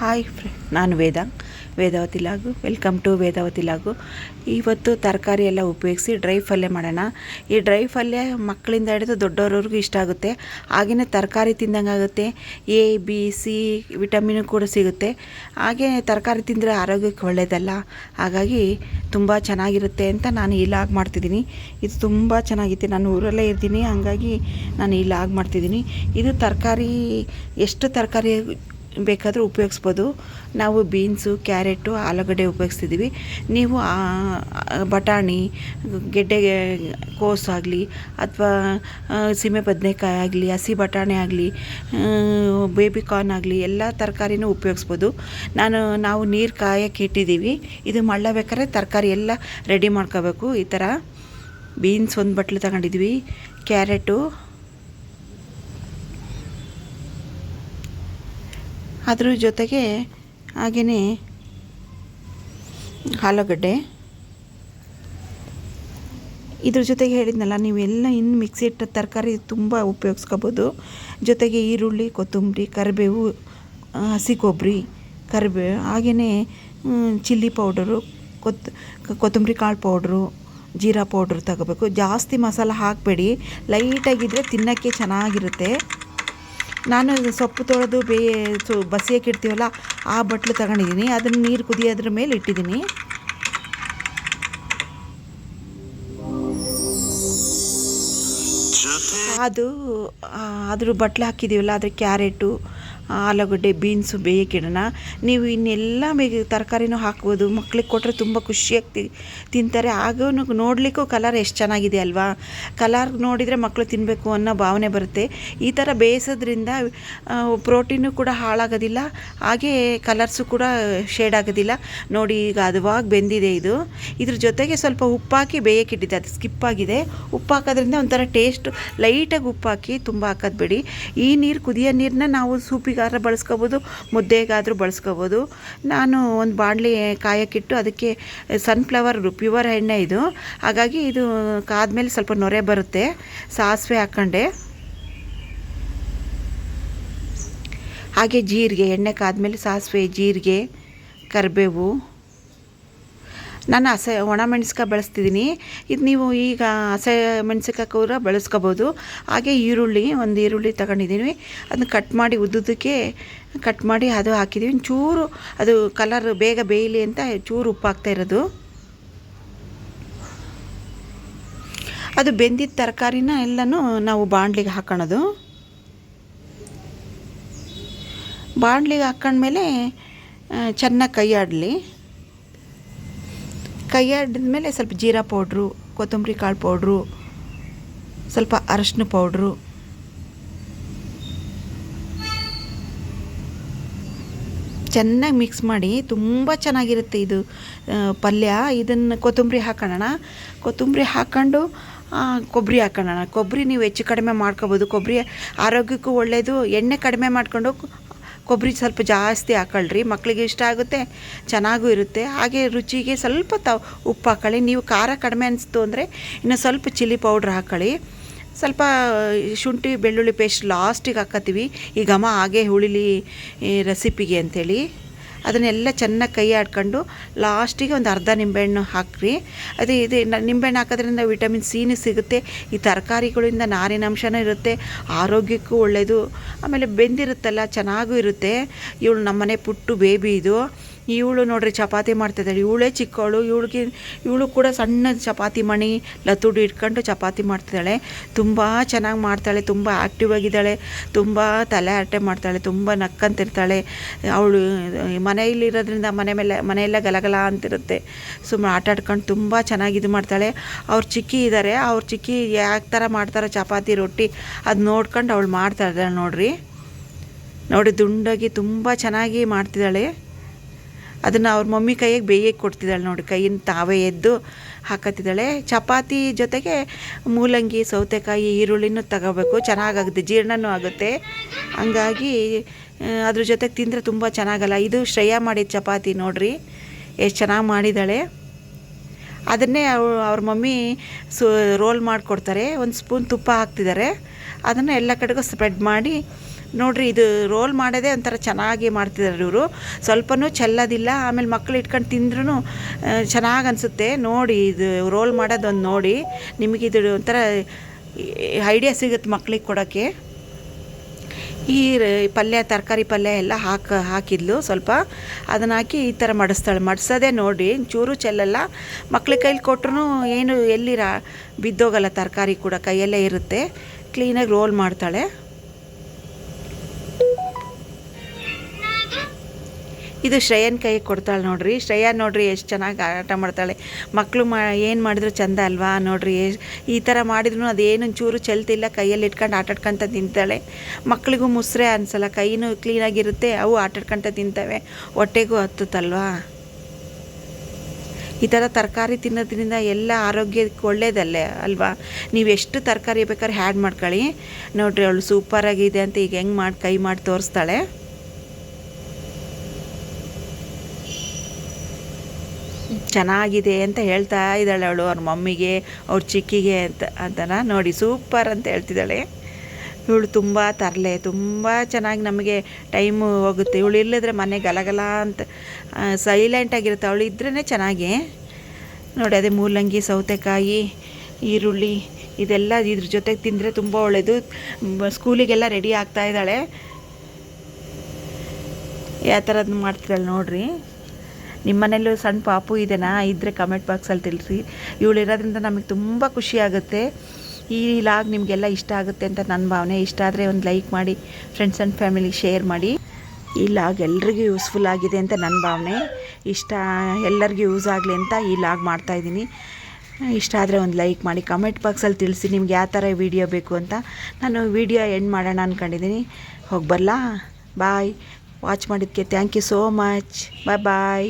Hi ಫ್ರೆ, ನಾನು Veda, Vedavathi log. Welcome to Vedavathi log. ಇವತ್ತು ತರಕಾರಿ ಎಲ್ಲ ಉಪಯೋಗಿಸಿ ಡ್ರೈ ಪಲ್ಯ ಮಾಡೋಣ. ಈ ಡ್ರೈ ಪಲ್ಯ ಮಕ್ಕಳಿಂದ ಹಿಡಿದು ದೊಡ್ಡವ್ರವ್ರಿಗೂ ಇಷ್ಟ ಆಗುತ್ತೆ. ಹಾಗೆಯೇ ತರಕಾರಿ ತಿಂದಂಗೆ ಆಗುತ್ತೆ. ಎ ಬಿ ಸಿ ವಿಟಮಿನ್ ಕೂಡ ಸಿಗುತ್ತೆ. ಹಾಗೆ ತರಕಾರಿ ತಿಂದರೆ ಆರೋಗ್ಯಕ್ಕೆ ಒಳ್ಳೆಯದಲ್ಲ ಹಾಗಾಗಿ ತುಂಬ ಚೆನ್ನಾಗಿರುತ್ತೆ ಅಂತ ನಾನು ಈ ಲಾಗ್ ಮಾಡ್ತಿದ್ದೀನಿ. ಇದು ತುಂಬ ಚೆನ್ನಾಗಿತ್ತು. ನಾನು ಊರಲ್ಲೇ ಇರ್ತೀನಿ. ಹಾಗಾಗಿ ನಾನು ಈ ಲಾಗ್ ಮಾಡ್ತಿದ್ದೀನಿ. ಇದು ತರಕಾರಿ, ಎಷ್ಟು ತರಕಾರಿ ಬೇಕಾದರೂ ಉಪಯೋಗಿಸ್ಬೋದು. ನಾವು ಬೀನ್ಸು, ಕ್ಯಾರೆಟು, ಆಲೂಗಡ್ಡೆ ಉಪಯೋಗಿಸ್ತಿದ್ದೀವಿ. ನೀವು ಆ- ಗೆಡ್ಡೆ ಬಟಾಣಿ, ಗೆಡ್ಡೆಗೆ ಕೋಸಾಗಲಿ ಅಥವಾ ಸೀಮೆ ಬದನೆಕಾಯಿ ಆಗಲಿ, ಹಸಿ ಬಟಾಣಿ ಆಗಲಿ ಬೇಬಿ ಕಾರ್ನ್ ಆಗಲಿ, ಎಲ್ಲ ತರಕಾರಿನೂ ಉಪಯೋಗಿಸ್ಬೋದು. ನಾನು, ನಾವು ನೀರು ಕಾಯಕ್ಕೆ ಇಟ್ಟಿದ್ದೀವಿ. ಇದು ಮಳ್ಳಬೇಕಾದ್ರೆ ತರಕಾರಿ ಎಲ್ಲ ರೆಡಿ ಮಾಡ್ಕೋಬೇಕು. ಈ ಥರ ಬೀನ್ಸ್ ಒಂದು ಬಟ್ಲು ತಗೊಂಡಿದ್ವಿ ಕ್ಯಾರೆಟು ಅದ್ರ ಜೊತೆಗೆ ಹಾಗೆಯೇ ಆಲೂಗಡ್ಡೆ. ಇದ್ರ ಜೊತೆಗೆ ಹೇಳಿದ್ನಲ್ಲ, ನೀವೆಲ್ಲ ಇನ್ನು ಮಿಕ್ಸಿ ಇಟ್ಟ ತರಕಾರಿ ತುಂಬ ಉಪಯೋಗಿಸ್ಕೋಬೋದು. ಜೊತೆಗೆ ಈರುಳ್ಳಿ, ಕೊತ್ತಂಬರಿ, ಕರಿಬೇವು ಹಸಿ ಕೊಬ್ಬರಿ ಕರಿಬೇವು ಹಾಗೆಯೇ ಚಿಲ್ಲಿ ಪೌಡರು, ಕೊತ್, ಕೊತ್ತಂಬರಿ ಕಾಳು ಪೌಡ್ರು, ಜೀರಾ ಪೌಡ್ರು ತಗೋಬೇಕು. ಜಾಸ್ತಿ ಮಸಾಲ ಹಾಕಬೇಡಿ. ಲೈಟಾಗಿದ್ದರೆ ತಿನ್ನೋಕ್ಕೆ ಚೆನ್ನಾಗಿರುತ್ತೆ. ನಾನು ಸೊಪ್ಪು ತೊಳೆದು ಬೇ ಸೊ ಬಸಿಯಕ್ಕೆ ಇಡ್ತೀವಲ್ಲ ಆ ಬಟ್ಲು ತಗೊಂಡಿದ್ದೀನಿ. ಅದನ್ನು ನೀರು ಕುದಿಯೋದ್ರ ಮೇಲೆ ಇಟ್ಟಿದ್ದೀನಿ. ಅದು ಅದ್ರ ಬಟ್ಲು ಹಾಕಿದ್ದೀವಲ್ಲ ಅದ್ರ ಕ್ಯಾರೆಟು ಆಲೂಗಡ್ಡೆ ಬೀನ್ಸು ಬೇಯಕ್ಕಿಡೋಣ ನೀವು ಇನ್ನೆಲ್ಲ ಬೇಗ ತರಕಾರಿನೂ ಹಾಕ್ಬೋದು. ಮಕ್ಳಿಗೆ ಕೊಟ್ಟರೆ ತುಂಬ ಖುಷಿಯಾಗಿ ತಿಂತಾರೆ. ಆಗೂ ನೋಡಲಿಕ್ಕೂ ಕಲರ್ ಎಷ್ಟು ಚೆನ್ನಾಗಿದೆ ಅಲ್ವಾ? ಕಲರ್ ನೋಡಿದರೆ ಮಕ್ಕಳು ತಿನ್ನಬೇಕು ಅನ್ನೋ ಭಾವನೆ ಬರುತ್ತೆ. ಈ ಥರ ಬೇಯಿಸೋದ್ರಿಂದ ಪ್ರೋಟೀನು ಕೂಡ ಹಾಳಾಗೋದಿಲ್ಲ. ಹಾಗೇ ಕಲರ್ಸು ಕೂಡ ಶೇಡ್ ಆಗೋದಿಲ್ಲ. ನೋಡಿ ಈಗ ಅದುವಾಗಿ ಬೆಂದಿದೆ ಇದು. ಇದ್ರ ಜೊತೆಗೆ ಸ್ವಲ್ಪ ಉಪ್ಪಾಕಿ ಬೇಯಕ್ಕಿಟ್ಟಿದ್ದೆ ಅದು ಸ್ಕಿಪ್ ಆಗಿದೆ. ಉಪ್ಪು ಹಾಕೋದ್ರಿಂದ ಒಂಥರ ಟೇಸ್ಟ್ ಲೈಟಾಗಿ ಉಪ್ಪು ಹಾಕಿ ತುಂಬ ಹಾಕೋದ್ಬೇಡಿ ಈ ನೀರು ಕುದಿಯೋ ನೀರನ್ನ ನಾವು ಸೂಪಿಗಾರ ಬಳಸ್ಕೋಬೋದು, ಮುದ್ದೆಗಾದರೂ ಬಳಸ್ಕೋಬೋದು. ನಾನು ಒಂದು ಬಾಣಲಿ ಕಾಯಕ್ಕಿಟ್ಟು ಅದಕ್ಕೆ ಸನ್ಫ್ಲವರ್ ಪ್ಯೂವರ್ ಎಣ್ಣೆ ಇದು. ಹಾಗಾಗಿ ಇದು ಕಾದ್ಮೇಲೆ ಸ್ವಲ್ಪ ನೊರೆ ಬರುತ್ತೆ. ಸಾಸಿವೆ ಹಾಕ್ಕೊಂಡೆ ಹಾಗೆ ಜೀರಿಗೆ, ಎಣ್ಣೆ ಕಾದ್ಮೇಲೆ ಸಾಸಿವೆ, ಜೀರಿಗೆ, ಕರಿಬೇವು. ನಾನು ಹಸೆ ಒಣ ಮೆಣಸಿಕಾಯಿ ಬಳಸ್ತಿದ್ದೀನಿ ಇದು ನೀವು ಈಗ ಹಸೆ ಮೆಣಸಿಕಾಯಿ ಕೂಡ ಬಳಸ್ಕೋಬೋದು. ಹಾಗೆ ಈರುಳ್ಳಿ, ಒಂದು ಈರುಳ್ಳಿ ತಗೊಂಡಿದ್ದೀನಿ ಅದನ್ನ ಕಟ್ ಮಾಡಿ ಉದ್ದುದಕ್ಕೆ ಕಟ್ ಮಾಡಿ ಅದು ಹಾಕಿದ್ದೀವಿ ಚೂರು ಅದು ಕಲರ್ ಬೇಗ ಬೇಯಲಿ ಅಂತ ಚೂರು ಉಪ್ಪು ಇರೋದು. ಅದು ಬೆಂದಿದ್ದ ತರಕಾರಿನ ಎಲ್ಲನೂ ನಾವು ಬಾಣಲಿಗೆ ಹಾಕೋಣದು. ಬಾಣಲಿಗೆ ಹಾಕೊಂಡ್ಮೇಲೆ ಚೆನ್ನಾಗಿ ಕೈ ಆಡಲಿ ಕೈ ಆಡಿದ್ಮೇಲೆ ಸ್ವಲ್ಪ ಜೀರಾ ಪೌಡ್ರು, ಕೊತ್ತಂಬರಿ ಕಾಳು ಪೌಡ್ರು, ಸ್ವಲ್ಪ ಅರಶಿನ ಪೌಡ್ರು. ಚೆನ್ನಾಗಿ ಮಿಕ್ಸ್ ಮಾಡಿ ತುಂಬ ಚೆನ್ನಾಗಿರುತ್ತೆ ಇದು ಪಲ್ಯ. ಇದನ್ನು ಕೊತ್ತಂಬರಿ ಹಾಕೋಣ ಕೊತ್ತಂಬರಿ ಹಾಕ್ಕೊಂಡು ಕೊಬ್ಬರಿ ಹಾಕೋಣ ಕೊಬ್ಬರಿ ನೀವು ಹೆಚ್ಚು ಕಡಿಮೆ ಮಾಡ್ಕೋಬೋದು. ಕೊಬ್ಬರಿ ಆರೋಗ್ಯಕ್ಕೂ ಒಳ್ಳೆಯದು ಎಣ್ಣೆ ಕಡಿಮೆ ಮಾಡ್ಕೊಂಡು ಕೊಬ್ಬರಿ ಸ್ವಲ್ಪ ಜಾಸ್ತಿ ಹಾಕೊಳ್ರಿ ಮಕ್ಕಳಿಗೆ ಇಷ್ಟ ಆಗುತ್ತೆ, ಚೆನ್ನಾಗೂ ಇರುತ್ತೆ. ಹಾಗೆ ರುಚಿಗೆ ಸ್ವಲ್ಪ ತ ಉಪ್ಪು ಹಾಕೊಳ್ಳಿ ನೀವು ಖಾರ ಕಡಿಮೆ ಅನಿಸ್ತು ಅಂದರೆ ಇನ್ನು ಸ್ವಲ್ಪ ಚಿಲ್ಲಿ ಪೌಡ್ರ್ ಹಾಕೊಳ್ಳಿ ಸ್ವಲ್ಪ ಶುಂಠಿ, ಬೆಳ್ಳುಳ್ಳಿ ಪೇಸ್ಟ್ ಲಾಸ್ಟಿಗೆ ಹಾಕತ್ತೀವಿ. ಈ ಘಮ ಹಾಗೆ ಹುಳಿಲಿ ರೆಸಿಪಿಗೆ ಅಂಥೇಳಿ ಅದನ್ನೆಲ್ಲ ಚೆನ್ನಾಗಿ ಕೈ ಆಡ್ಕೊಂಡು ಲಾಸ್ಟಿಗೆ ಒಂದು ಅರ್ಧ ನಿಂಬೆಹಣ್ಣು ಹಾಕ್ರಿ. ಅದು ಇದು ನಿಂಬೆಹಣ್ಣು ಹಾಕೋದ್ರಿಂದ ವಿಟಮಿನ್ ಸಿನೂ ಸಿಗುತ್ತೆ. ಈ ತರಕಾರಿಗಳಿಂದ ನಾರಿನಾಂಶನೂ ಇರುತ್ತೆ, ಆರೋಗ್ಯಕ್ಕೂ ಒಳ್ಳೆಯದು ಆಮೇಲೆ ಬೆಂದಿರುತ್ತಲ್ಲ, ಚೆನ್ನಾಗೂ ಇರುತ್ತೆ. ಇವಳು ನಮ್ಮನೆ ಪುಟ್ಟು ಬೇಬಿ ಇದು. ಇವಳು ನೋಡ್ರಿ ಚಪಾತಿ ಮಾಡ್ತಿದ್ದಾಳೆ. ಇವಳೇ ಚಿಕ್ಕವಳು, ಇವಳಿಗೆ, ಇವಳು ಕೂಡ ಸಣ್ಣ ಚಪಾತಿ ಮಣಿ, ಲತುಡಿ ಇಟ್ಕೊಂಡು ಚಪಾತಿ ಮಾಡ್ತಿದ್ದಾಳೆ. ತುಂಬ ಚೆನ್ನಾಗಿ ಮಾಡ್ತಾಳೆ, ತುಂಬ ಆ್ಯಕ್ಟಿವ್ ಆಗಿದ್ದಾಳೆ, ತುಂಬ ತಲೆ ಅಟ್ಟೆ ಮಾಡ್ತಾಳೆ, ತುಂಬ ನಕ್ಕಂತಿರ್ತಾಳೆ. ಅವಳು, ಮನೆಯಲ್ಲಿರೋದ್ರಿಂದ ಮನೆ ಮೇಲೆ, ಮನೆಯೆಲ್ಲ ಗಲಗಲ ಅಂತಿರುತ್ತೆ. ಸುಮ್ಮನೆ ಆಟ ಆಡ್ಕೊಂಡು ತುಂಬ ಚೆನ್ನಾಗಿ ಇದು ಮಾಡ್ತಾಳೆ. ಅವ್ರ ಚಿಕ್ಕಿ ಇದ್ದಾರೆ ಅವ್ರ ಚಿಕ್ಕಿ ಯಾವ ಥರ ಮಾಡ್ತಾರೋ ಚಪಾತಿ, ರೊಟ್ಟಿ, ಅದು ನೋಡ್ಕೊಂಡು ಅವಳು ಮಾಡ್ತಾ ಇದ್ದಾಳೆ ನೋಡ್ರಿ. ನೋಡಿ, ದುಂಡಾಗಿ ತುಂಬ ಚೆನ್ನಾಗಿ ಮಾಡ್ತಿದ್ದಾಳೆ. ಅದನ್ನು ಅವ್ರ ಮಮ್ಮಿ ಕೈಯಾಗೆ ಬೇಯಕ್ಕೆ ಕೊಡ್ತಿದ್ದಾಳೆ ನೋಡಿ, ಕೈಯಿಂದ ತಾವೇ ಎದ್ದು ಹಾಕತ್ತಿದ್ದಾಳೆ. ಚಪಾತಿ ಜೊತೆಗೆ ಮೂಲಂಗಿ, ಸೌತೆಕಾಯಿ, ಈರುಳ್ಳಿನೂ ತಗೋಬೇಕು. ಚೆನ್ನಾಗಾಗುತ್ತೆ, ಜೀರ್ಣನೂ ಆಗುತ್ತೆ. ಹಂಗಾಗಿ ಅದ್ರ ಜೊತೆಗೆ ತಿಂದರೆ ತುಂಬ ಚೆನ್ನಾಗಲ್ಲ. ಇದು ಶ್ರೇಯಾ ಮಾಡಿದ ಚಪಾತಿ ನೋಡ್ರಿ, ಎಷ್ಟು ಚೆನ್ನಾಗಿ ಮಾಡಿದ್ದಾಳೆ. ಅದನ್ನೇ ಅವ್ರ ಮಮ್ಮಿ ಸು, ರೋಲ್ ಮಾಡಿಕೊಡ್ತಾರೆ. ಒಂದು ಸ್ಪೂನ್ ತುಪ್ಪ ಹಾಕ್ತಿದ್ದಾರೆ. ಅದನ್ನು ಎಲ್ಲ ಕಡೆಗೂ ಸ್ಪ್ರೆಡ್ ಮಾಡಿ ನೋಡ್ರಿ, ಇದು ರೋಲ್ ಮಾಡೋದೇ ಒಂಥರ ಚೆನ್ನಾಗಿ ಮಾಡ್ತಿದ್ದಾರೆ ಇವರು. ಸ್ವಲ್ಪನೂ ಚೆಲ್ಲೋದಿಲ್ಲ, ಆಮೇಲೆ ಮಕ್ಳು ಇಟ್ಕೊಂಡು ತಿಂದ್ರೂ ಚೆನ್ನಾಗಿ ಅನಿಸುತ್ತೆ. ನೋಡಿ, ಇದು ರೋಲ್ ಮಾಡೋದೊಂದು ನೋಡಿ. ನಿಮಗಿದು ಒಂಥರ ಐಡಿಯಾ ಸಿಗುತ್ತೆ ಮಕ್ಳಿಗೆ ಕೊಡೋಕ್ಕೆ. ಈ ಪಲ್ಯ, ತರಕಾರಿ ಪಲ್ಯ ಎಲ್ಲ ಹಾಕಿ, ಹಾಕಿದ್ಲು ಸ್ವಲ್ಪ. ಅದನ್ನು ಹಾಕಿ ಈ ಥರ ಮಡಿಸ್ತಾಳೆ. ಮಡಿಸೋದೇ ನೋಡಿ ಚೂರು ಚೆಲ್ಲಲ್ಲ. ಮಕ್ಳ ಕೈಲಿ ಕೊಟ್ರು ಏನು ಎಲ್ಲಿರ ಬಿದ್ದೋಗಲ್ಲ ತರಕಾರಿ ಕೂಡ ಕೈಯಲ್ಲೇ ಇರುತ್ತೆ. ಕ್ಲೀನಾಗಿ ರೋಲ್ ಮಾಡ್ತಾಳೆ. ಇದು ಶ್ರೇಯನ್ ಕೈಗೆ ಕೊಡ್ತಾಳೆ ನೋಡ್ರಿ. ಶ್ರೇಯಾ ನೋಡ್ರಿ ಎಷ್ಟು ಚೆನ್ನಾಗಿ ಆಟ ಮಾಡ್ತಾಳೆ. ಮಕ್ಕಳು ಮಾ, ಏನು ಮಾಡಿದ್ರು ಚಂದ ಅಲ್ವಾ ನೋಡ್ರಿ. ಈ ಥರ ಮಾಡಿದ್ರು ಅದೇನು ಚೂರು ಚೆಲ್ತಿಲ್ಲ ಕೈಯಲ್ಲಿ ಇಟ್ಕೊಂಡು ಆಟಾಡ್ಕೊಂತ ತಿಂತಾಳೆ. ಮಕ್ಕಳಿಗೂ ಮುಸ್ರೆ ಅನ್ಸಲ್ಲ, ಕೈನೂ ಕ್ಲೀನಾಗಿರುತ್ತೆ ಅವು ಆಟಾಡ್ಕೊಂತ ತಿಂತವೆ. ಹೊಟ್ಟೆಗೂ ಹತ್ತುತ್ತಲ್ವಾ? ಈ ಥರ ತರಕಾರಿ ತಿನ್ನೋದ್ರಿಂದ ಎಲ್ಲ ಆರೋಗ್ಯಕ್ಕೆ ಒಳ್ಳೇದಲ್ಲೇ ಅಲ್ವಾ? ನೀವು ಎಷ್ಟು ತರಕಾರಿ ಬೇಕಾದ್ರೆ ಹ್ಯಾಡ್ ಮಾಡ್ಕೊಳ್ಳಿ. ನೋಡ್ರಿ, ಅವಳು ಸೂಪರಾಗಿದೆ ಅಂತ ಈಗ ಹೆಂಗೆ ಮಾಡಿ, ಕೈ ಮಾಡಿ ತೋರಿಸ್ತಾಳೆ. ಚೆನ್ನಾಗಿದೆ ಅಂತ ಹೇಳ್ತಾ ಇದ್ದಾಳೆ ಅವಳು ಅವ್ರ ಮಮ್ಮಿಗೆ, ಅವ್ರ ಚಿಕ್ಕಿಗೆ ಅಂತ, ಅಂತನ ನೋಡಿ ಸೂಪರ್ ಅಂತ ಹೇಳ್ತಿದ್ದಾಳೆ. ಇವಳು ತುಂಬ ತರಲೆ, ತುಂಬ ಚೆನ್ನಾಗಿ ನಮಗೆ ಟೈಮು ಹೋಗುತ್ತೆ. ಇವಳು ಇಲ್ಲದ್ರೆ ಮನೆ ಗಲಗಲ ಅಂತ ಸೈಲೆಂಟಾಗಿರುತ್ತೆ ಅವಳು ಇದ್ರೇ ಚೆನ್ನಾಗಿ. ನೋಡಿ ಅದೇ ಮೂಲಂಗಿ, ಸೌತೆಕಾಯಿ, ಈರುಳ್ಳಿ, ಇದೆಲ್ಲ ಇದ್ರ ಜೊತೆಗೆ ತಿಂದರೆ ತುಂಬ ಒಳ್ಳೆಯದು ಸ್ಕೂಲಿಗೆಲ್ಲ ರೆಡಿ ಆಗ್ತಾ ಇದ್ದಾಳೆ. ಯಾವ ಥರದ್ದು ಮಾಡ್ತಿದ್ದಾಳೆ ನೋಡ್ರಿ. ನಿಮ್ಮ ಮನೇಲೂ ಸಣ್ಣ ಪಾಪು ಇದೆನಾ? ಇದ್ದರೆ ಕಮೆಂಟ್ ಬಾಕ್ಸಲ್ಲಿ ತಿಳಿಸಿ. ಇವಳು ಇರೋದ್ರಿಂದ ನಮಗೆ ತುಂಬ ಖುಷಿಯಾಗುತ್ತೆ ಈ ಲಾಗ್ ನಿಮಗೆಲ್ಲ ಇಷ್ಟ ಆಗುತ್ತೆ ಅಂತ ನನ್ನ ಭಾವನೆ. ಇಷ್ಟ ಆದರೆ ಒಂದು ಲೈಕ್ ಮಾಡಿ ಫ್ರೆಂಡ್ಸ್ ಆ್ಯಂಡ್ ಫ್ಯಾಮಿಲಿ ಶೇರ್ ಮಾಡಿ. ಈ ಲಾಗ್ ಎಲ್ರಿಗೂ ಯೂಸ್ಫುಲ್ ಆಗಿದೆ ಅಂತ ನನ್ನ ಭಾವನೆ. ಇಷ್ಟ ಎಲ್ಲರಿಗೂ ಯೂಸ್ ಆಗಲಿ ಅಂತ ಈ ಲಾಗ್ ಮಾಡ್ತಾಯಿದ್ದೀನಿ ಇಷ್ಟ ಆದರೆ ಒಂದು ಲೈಕ್ ಮಾಡಿ ಕಮೆಂಟ್ ಬಾಕ್ಸಲ್ಲಿ ತಿಳಿಸಿ ನಿಮ್ಗೆ ಯಾವ ಥರ ವೀಡಿಯೋ ಬೇಕು ಅಂತ. ನಾನು ವೀಡಿಯೋ ಎಂಡ್ ಮಾಡೋಣ ಅಂದ್ಕೊಂಡಿದ್ದೀನಿ ಹೋಗಿ ಬರಲಾ? ಬಾಯ್ ವಾಚ್ ಮಾಡಿದ್ದಕ್ಕೆ thank you so much bye bye